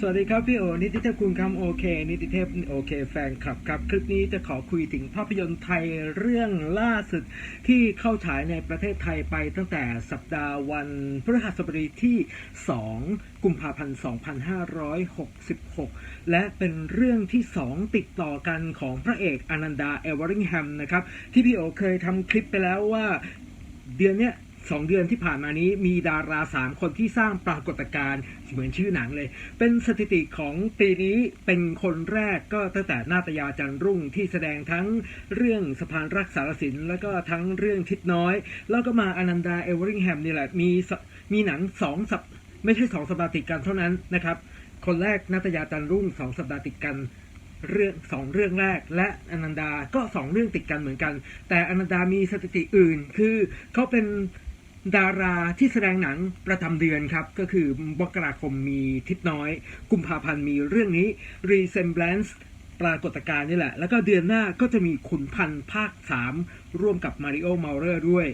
สวัสดีครับพี่โอนิติเทพคุณคำโอเคนิติเทพโอเคแฟนคลับครับ คลิปนี้จะขอคุยถึงภาพยนตร์ไทยเรื่องล่าสุดที่เข้าฉายในประเทศไทยไปตั้งแต่สัปดาห์วันพฤหัสบดีที่ 2 กุมภาพันธ์ 2566 และเป็นเรื่องที่ 2 ติดต่อกันของพระเอกอนันดาเอเวอริงแฮมนะครับที่พี่โอเคยทำคลิปไปแล้วว่าเดือนเนี้ย สองเดือนที่ผ่านมานี้มีดาราสามคนที่สร้างปรากฏการณ์เหมือนชื่อหนังเลย เป็นสถิติของปีนี้เป็นคนแรกก็ตั้งแต่นาตยาจันรุ่งที่แสดงทั้งเรื่องสะพานรักษารสินแล้วก็ทั้งเรื่องทิศน้อย แล้วก็มาอนันดาเอเวอริงแฮมนี่แหละมีมีหนังสองสัปไม่ใช่สองสัปดาห์ติดกันเท่านั้นนะครับ คนแรกนาตยาจันรุ่งสองสัปดาห์ติดกันเรื่องสองเรื่องแรกและอนันดาก็สองเรื่องติดกันเหมือนกัน แต่อนันดามีสถิติอื่น คือเขาเป็น ดาราที่แสดงหนังประจำเดือนครับ ก็คือมกราคมมีทิศน้อย กุมภาพันธ์มีเรื่องนี้ Resemblance ปรากฏการณ์นี่แหละ แล้วก็เดือนหน้าก็จะมีขุนพันธ์ภาค 3 ร่วมกับมาริโอมาเรอร์ด้วย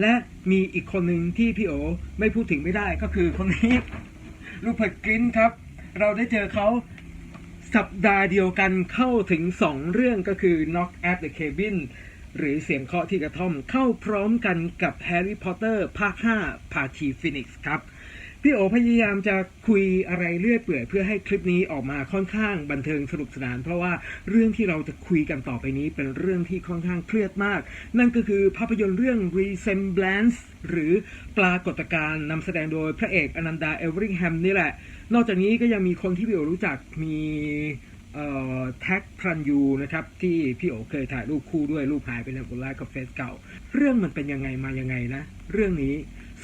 และมีอีกคนหนึ่งที่พี่โอไม่พูดถึงไม่ได้ก็คือคนนี้ลูกเพดกรินครับ เราได้เจอเขาสัปดาห์เดียวกันเข้าถึง 2 เรื่องก็คือ Knock at the Cabin หรือเสียงเคาะที่กระท่อมเข้าพร้อมกันกับ Harry Potter ภาค5พาทีฟินิกส์ครับ พี่โอพยายามจะคุยอะไรเรื่อยเปื่อยเพื่อให้คลิปนี้ออกมาค่อนข้างบันเทิงสนุกสนาน เพราะว่าเรื่องที่เราจะคุยกันต่อไปนี้เป็นเรื่องที่ค่อนข้างเครียดมาก นั่นก็คือภาพยนตร์เรื่อง Resemblance หรือปรากฏการณ์นำแสดงโดยพระเอกอนันดาเอเวอริงแฮมนี่แหละ นอกจากนี้ก็ยังมีคนที่พี่โอรู้จักมี แท็กพรันยูนะครับที่พี่โอเคยถ่ายรูปคู่ด้วยรูปหายไปในบนไลน์กับเฟซเก่า เรื่องมันเป็นยังไงมายังไงนะ เรื่องนี้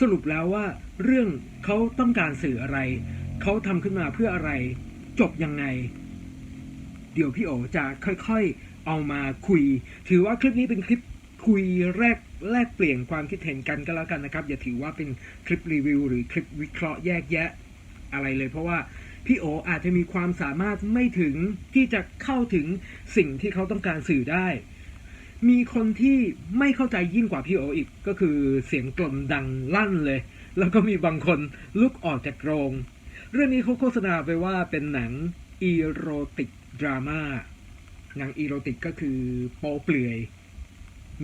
สรุปแล้วว่าเรื่องเขาต้องการสื่ออะไร เขาทำขึ้นมาเพื่ออะไรจบยังไง เดี๋ยวพี่โอจะค่อยๆเอามาคุย ถือว่าคลิปนี้เป็นคลิปคุยแรกแลกเปลี่ยนความคิดเห็นกันก็แล้วกันนะครับ อย่าถือว่าเป็นคลิปรีวิวหรือคลิปวิเคราะห์แยกแยะอะไรเลย เพราะว่า พี่โออาจจะมีความสามารถไม่ถึงที่จะเข้าถึงสิ่งที่เขาต้องการสื่อได้ มีคนที่ไม่เข้าใจยิ่งกว่าพี่โออีกก็คือเสียงกล่นดังลั่นเลย แล้วก็มีบางคนลุกออกจากโรง เรื่องนี้เขาโฆษณาไปว่าเป็นหนังอีโรติกดราม่าหนังอีโรติกก็คือโปเปลือย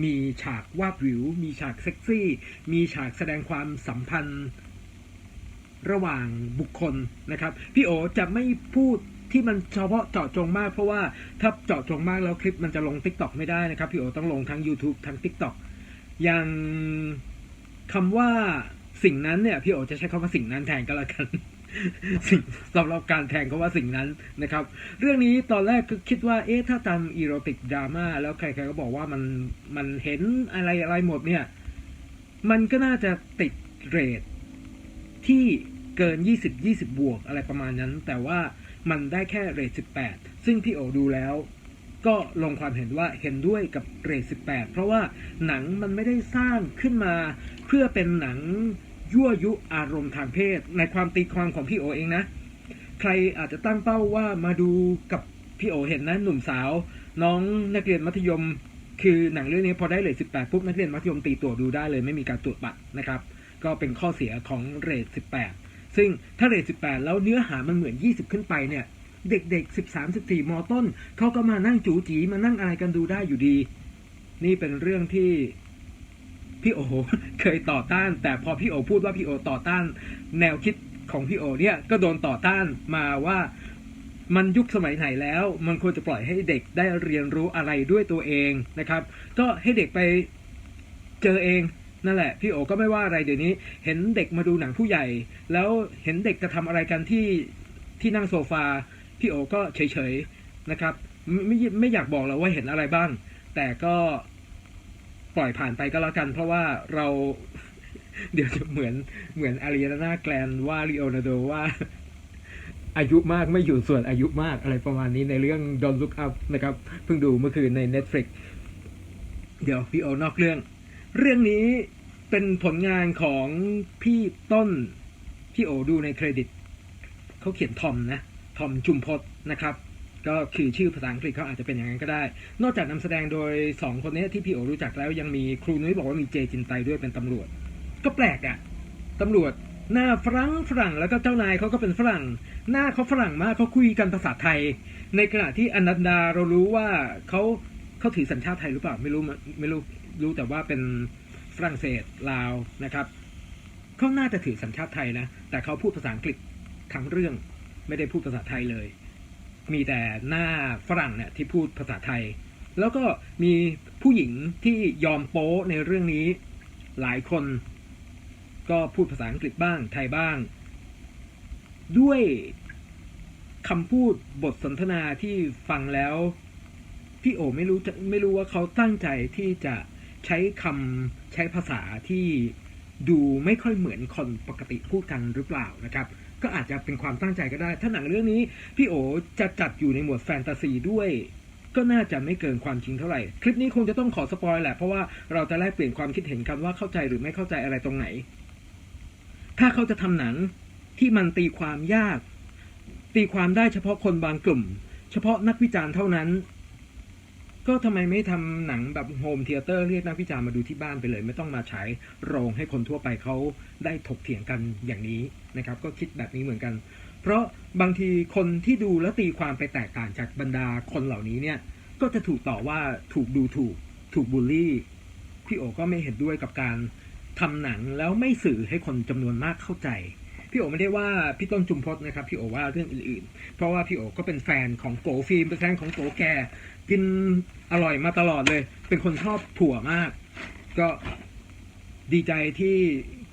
มีฉากวาบวิว มีฉากเซ็กซี่ มีฉากแสดงความสัมพันธ์ ระหว่างบุคคลนะครับ พี่โอจะไม่พูดที่มันเฉพาะเจาะจงมากเพราะว่าถ้าเจาะจงมากแล้วคลิปมันจะลง Tik t o อกไม่ได้นะครับ พี่โอต้องลงทั้ง YouTube ทั้ง Tik t o อกอย่างคำว่าสิ่งนั้นเนี่ยพี่โอจะใช้คำว่าสิ่งนั้นแทนก็แล้วกันสิ่งสำหรับการแทนก็ว่าสิ่งนั้นนะครับ เรื่องนี้ตอนแรกก็คิดว่าเอ๊ะถ้าตามอีโรติกดราม่าแล้วใครๆก็บอกว่ามันมันเห็นอะไรอะไรหมดเนี่ย มันก็น่าจะติดเรท ที่เกิน 20 20 บวกอะไรประมาณนั้น แต่ว่ามันได้แค่เรท 18 ซึ่งพี่โอดูแล้วก็ลงความเห็นว่าเห็นด้วยกับเรท 18 เพราะว่าหนังมันไม่ได้สร้างขึ้นมา เพื่อเป็นหนังยั่วยุอารมณ์ทางเพศ ในความตีความของพี่โอเองนะ ใครอาจจะตั้งเป้าว่ามาดูกับพี่โอเห็นนะหนุ่มสาว น้องนักเรียนมัธยม คือหนังเรื่องนี้พอได้เรท18 ปุ๊บนักเรียนมัธยมตีตัวดูได้เลยไม่มีการตรวจบัตรนะครับ ก็เป็นข้อเสียของเรท 18 ซึ่งถ้าเรท 18 แล้วเนื้อหามันเหมือน 20 ขึ้นไปเนี่ยเด็กๆ 13 14 มต้น เขาก็มานั่งจูจีมานั่งอะไรกันดูได้อยู่ดี นี่เป็นเรื่องที่พี่โอเคยต่อต้าน แต่พอพี่โอพูดว่าพี่โอต่อต้าน แนวคิดของพี่โอเนี่ยก็โดนต่อต้านมาว่ามันยุคสมัยไหนแล้ว มันควรจะปล่อยให้เด็กได้เรียนรู้อะไรด้วยตัวเองนะครับ ก็ให้เด็กไปเจอเอง นั่นแหละพี่โอก็ไม่ว่าอะไรเดี๋ยวนี้ เห็นเด็กมาดูหนังผู้ใหญ่ แล้วเห็นเด็กจะทำอะไรกันที่ที่นั่งโซฟาพี่โอก็เฉยๆนะครับไม่ไม่ไม่อยากบอกเราว่าเห็นอะไรบ้าง แต่ก็ปล่อยผ่านไปก็แล้วกัน เพราะว่าเราเดี๋ยวจะเหมือนเหมือนอารีนาแกลนว่าลีโอนาโดว่าอายุมากไม่อยู่ส่วนอายุมากอะไรประมาณนี้ในเรื่อง Don't Look Up นะครับ เพิ่งดูเมื่อคืนใน Netflix เดี๋ยวพี่โอนอกเรื่อง เรื่องนี้เป็นผลงานของพี่ต้น พี่โอดูในเครดิต เขาเขียนทอมนะ ทอมจุมพศนะครับ ก็คือชื่อภาษาอังกฤษเขาอาจจะเป็นอย่างนั้นก็ได้ นอกจากนำแสดงโดย 2 คนนี้ที่พี่โอรู้จักแล้วยังมีครูนุ้ยบอกว่ามีเจจินไตด้วยเป็นตำรวจ ก็แปลกอะ่ะตำรวจหน้าฝรั่งฝรั่งแล้วก็เจ้านายเขาก็เป็นฝรั่ง หน้าเขาฝรั่งมากเขาคุยกันภาษาไทย ในขณะที่อนันดาเรารู้ว่าเขาเขาถือสัญชาติไทยหรือเปล่าไม่รู้ไม่รู้ รู้แต่ว่าเป็นฝรั่งเศสลาวนะครับเขาน่าจะถือสัญชาติไทยนะ แต่เขาพูดภาษาอังกฤษทั้งเรื่องไม่ได้พูดภาษาไทยเลย มีแต่หน้าฝรั่งเนี่ยที่พูดภาษาไทย แล้วก็มีผู้หญิงที่ยอมโป๊ในเรื่องนี้หลายคน ก็พูดภาษาอังกฤษบ้างไทยบ้าง ด้วยคำพูดบทสนทนาที่ฟังแล้ว พี่โอไม่รู้ไม่รู้ว่าเขาตั้งใจที่จะ ใช้คำใช้ภาษาที่ดูไม่ค่อยเหมือนคนปกติพูดกันหรือเปล่านะครับก็อาจจะเป็นความตั้งใจก็ได้ ถ้าหนังเรื่องนี้พี่โอจะจัดอยู่ในหมวดแฟนตาซีด้วย ก็น่าจะไม่เกินความจริงเท่าไหร่ คลิปนี้คงจะต้องขอสปอยแหละ เพราะว่าเราจะแลกเปลี่ยนความคิดเห็นกันว่าเข้าใจหรือไม่เข้าใจอะไรตรงไหน ถ้าเขาจะทำหนังที่มันตีความยาก ตีความได้เฉพาะคนบางกลุ่ม เฉพาะนักวิจารณ์เท่านั้น ก็ทำไมไม่ทำหนังแบบโฮมเทเตอร์เรียกนักวิจารณ์มาดูที่บ้านไปเลย ไม่ต้องมาฉายโรงให้คนทั่วไปเขาได้ถกเถียงกันอย่างนี้นะครับ ก็คิดแบบนี้เหมือนกัน เพราะบางทีคนที่ดูแล้วตีความไปแตกต่างจากบรรดาคนเหล่านี้เนี่ย ก็จะถูกต่อว่าถูกดูถูก ถูกบูลลี่พี่โอก็ไม่เห็นด้วยกับการทำหนังแล้วไม่สื่อให้คนจำนวนมากเข้าใจ พี่โอไม่ได้ว่าพี่ต้นจุมพจน์นะครับพี่โอว่าเรื่องอื่นๆ เพราะว่าพี่โอก็เป็นแฟนของโกฟิล์มเป็นแฟนของโกแกกินอร่อยมาตลอดเลย เป็นคนชอบถั่วมาก ก็ดีใจที่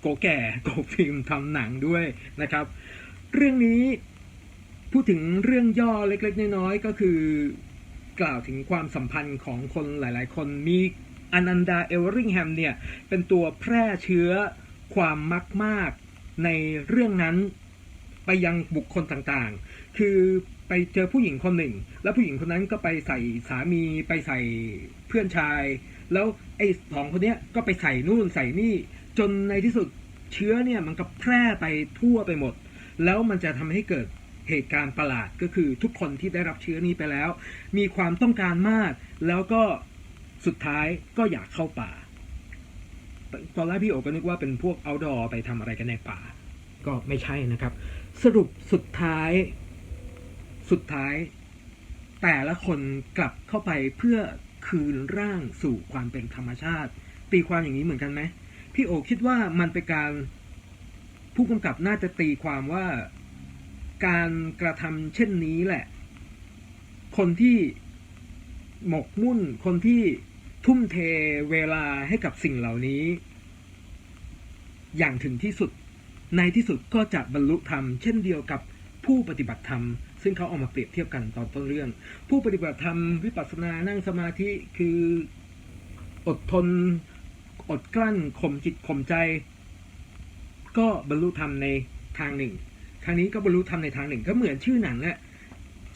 โกแก่โกฟิล์มทำหนังด้วยนะครับ เรื่องนี้พูดถึงเรื่องย่อเล็กๆน้อยๆก็คือกล่าวถึงความสัมพันธ์ของคนหลายๆ คนมีอนันดาเอเวอริงแฮมเนี่ย เป็นตัวแพร่เชื้อความมักมาก ในเรื่องนั้นไปยังบุคคลต่างๆ คือไปเจอผู้หญิงคนหนึ่ง แล้วผู้หญิงคนนั้นก็ไปใส่สามีไปใส่เพื่อนชาย แล้วไอ้สองคนเนี้ยก็ไปใส่นู่นใส่นี่ จนในที่สุดเชื้อเนี่ยมันก็แพร่ไปทั่วไปหมด แล้วมันจะทำให้เกิดเหตุการณ์ประหลาดก็คือทุกคนที่ได้รับเชื้อนี้ไปแล้ว มีความต้องการมาก แล้วก็สุดท้ายก็อยากเข้าป่า ตอนแรกพี่โอก็นึกว่าเป็นพวก outdoor ไปทำอะไรกันในป่า ก็ไม่ใช่นะครับ สรุปสุดท้าย สุดท้าย แต่ละคนกลับเข้าไปเพื่อคืนร่างสู่ความเป็นธรรมชาติ ตีความอย่างนี้เหมือนกันไหมพี่โอคิดว่ามันเป็นการผู้กำกับน่าจะตีความว่าการกระทำเช่นนี้แหละ คนที่หมกมุ่นคนที่ ทุ่มเทเวลาให้กับสิ่งเหล่านี้ อย่างถึงที่สุด ในที่สุดก็จะบรรลุธรรม เช่นเดียวกับผู้ปฏิบัติธรรม ซึ่งเขาเอามาเปรียบเทียบกันตอนต้นเรื่อง ผู้ปฏิบัติธรรมวิปัสสนานั่งสมาธิคืออดทน อดกลั้นข่มจิตข่มใจ ก็บรรลุธรรมในทางหนึ่งทางนี้ก็บรรลุธรรมในทางหนึ่ง ก็เหมือนชื่อหนังแหละ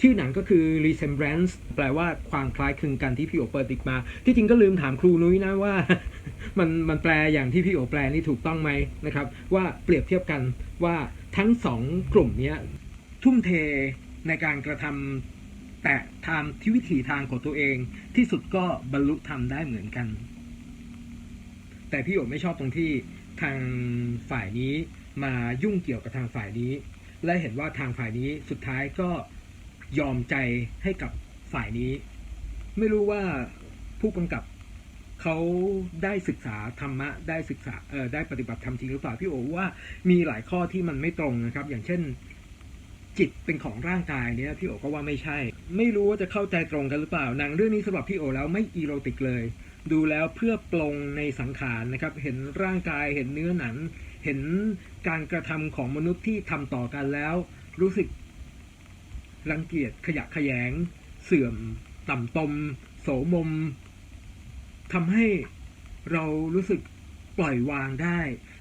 ชื่อหนังก็คือ resemblance แปลว่าความคล้ายคลึงกันที่พี่โอเปิดติกมา ที่จริงก็ลืมถามครูนุ้ยนะว่า มันมันแปลอย่างที่พี่โอแปลนี่ถูกต้องไหมนะครับ ว่าเปรียบเทียบกันว่าทั้งสองกลุ่มนี้ทุ่มเทในการกระทำแต่ทางที่วิถีทางของตัวเอง ที่สุดก็บรรลุธรรมได้เหมือนกัน แต่พี่โอไม่ชอบตรงที่ทางฝ่ายนี้มายุ่งเกี่ยวกับทางฝ่ายนี้ และเห็นว่าทางฝ่ายนี้สุดท้ายก็ ยอมใจให้กับฝ่ายนี้ ไม่รู้ว่าผู้กำกับเขาได้ศึกษาธรรมะได้ศึกษาเออได้ปฏิบัติธรรมจริงหรือเปล่าพี่โอว่ามีหลายข้อที่มันไม่ตรงนะครับ อย่างเช่น จิตเป็นของร่างกายเนี่ยพี่โอก็ว่าไม่ใช่ ไม่รู้ว่าจะเข้าใจตรงกันหรือเปล่าหนังเรื่องนี้สำหรับพี่โอแล้วไม่อีโรติกเลย ดูแล้วเพื่อปลงในสังขารนะครับ เห็นร่างกายเห็นเนื้อหนัง เห็นการกระทำของมนุษย์ที่ทำต่อกันแล้ว รู้สึก รังเกียจขยะขยง เสื่อม ต่ำตม โสมมทำให้เรารู้สึกปล่อยวางได้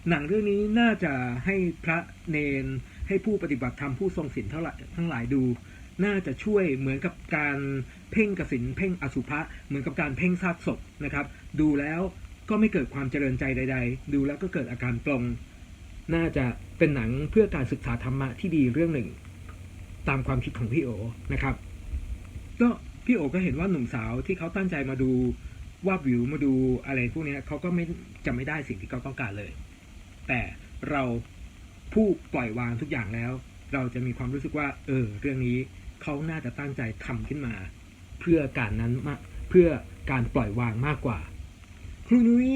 หนังเรื่องนี้น่าจะให้พระเนน ให้ผู้ปฏิบัติธรรมผู้ทรงศีลเท่าไหร่ทั้งหลายดู น่าจะช่วยเหมือนกับการเพ่งกสินเพ่งอสุภะเหมือนกับการเพ่งซากศพนะครับ ดูแล้วก็ไม่เกิดความเจริญใจใด ๆ ดูแล้วก็เกิดอาการปลง น่าจะเป็นหนังเพื่อการศึกษาธรรมะที่ดีเรื่องหนึ่ง ตามความคิดของพี่โอนะครับก็พี่โอก็เห็นว่าหนุ่มสาวที่เขาตั้งใจมาดูว่าวิวมาดูอะไรพวกนี้เขาก็ไม่จะไม่ได้สิ่งที่เขาต้องการเลย แต่เราผู้ปล่อยวางทุกอย่างแล้ว เราจะมีความรู้สึกว่า เออ เรื่องนี้เขาน่าจะตั้งใจทำขึ้นมา เพื่อการนั้นมากเพื่อการปล่อยวางมากกว่า ครูนุ้ย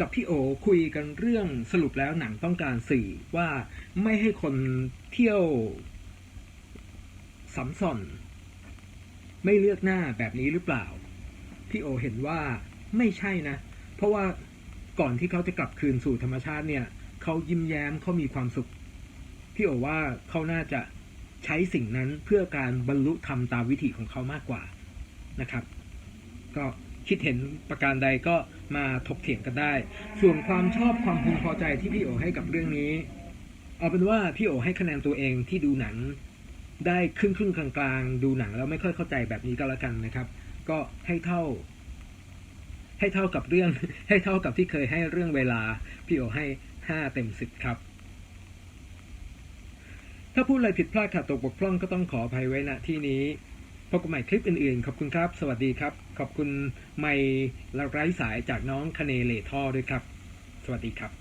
กับพี่โอคุยกันเรื่องสรุปแล้วหนังต้องการสื่อว่าไม่ให้คนเที่ยว สัมสอน ไม่เลือกหน้าแบบนี้หรือเปล่า พี่โอเห็นว่าไม่ใช่นะ เพราะว่าก่อนที่เขาจะกลับคืนสู่ธรรมชาติเนี่ย เขายิ้มแย้มเขามีความสุข พี่โอว่าเขาน่าจะใช้สิ่งนั้นเพื่อการบรรลุธรรมตามวิถีของเขามากกว่านะครับ ก็คิดเห็นประการใดก็มาถกเถียงกันได้ ส่วนความชอบความพึงพอใจที่พี่โอให้กับเรื่องนี้ เอาเป็นว่าพี่โอให้คะแนนตัวเองที่ดูหนัง ได้ครึ่งครึ่งๆกลางๆ ดูหนังแล้วไม่ค่อยเข้าใจแบบนี้ก็แล้วกันนะครับ ก็ให้เท่า ให้เท่ากับเรื่อง ให้เท่ากับที่เคยให้เรื่องเวลา พี่โอให้ห้าเต็มสิบครับ ถ้าพูดอะไรผิดพลาดขาดตกบกพร่องก็ต้องขออภัยไว้ณที่นี้พบกันใหม่คลิปอื่นๆ ขอบคุณครับ สวัสดีครับ ขอบคุณไมค์และไร้สายจากน้องคเนเลท่อด้วยครับ สวัสดีครับ